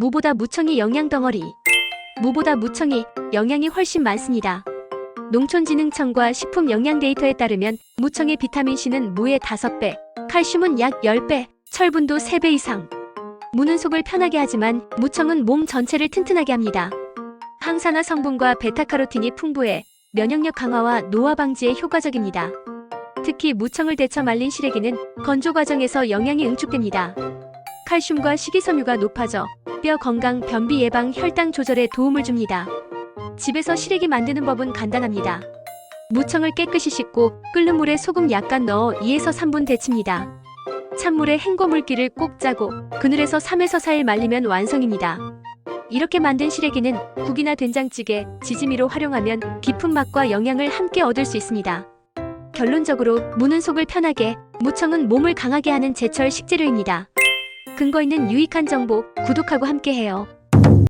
무보다 무청이 영양 덩어리. 무보다 무청이 영양이 훨씬 많습니다. 농촌진흥청과 식품영양 데이터에 따르면 무청의 비타민C는 무의 5배, 칼슘은 약 10배, 철분도 3배 이상. 무는 속을 편하게 하지만 무청은 몸 전체를 튼튼하게 합니다. 항산화 성분과 베타카로틴이 풍부해 면역력 강화와 노화 방지에 효과적입니다. 특히 무청을 데쳐 말린 시래기는 건조 과정에서 영양이 응축됩니다. 칼슘과 식이섬유가 높아져 뼈 건강, 변비 예방, 혈당 조절에 도움을 줍니다. 집에서 시래기 만드는 법은 간단합니다. 무청을 깨끗이 씻고 끓는 물에 소금 약간 넣어 2에서 3분 데칩니다. 찬물에 헹궈 물기를 꼭 짜고 그늘에서 3에서 4일 말리면 완성입니다. 이렇게 만든 시래기는 국이나 된장찌개, 지짐이로 활용하면 깊은 맛과 영양을 함께 얻을 수 있습니다. 결론적으로 무는 속을 편하게, 무청은 몸을 강하게 하는 제철 식재료입니다. 근거 있는 유익한 정보 구독하고 함께해요.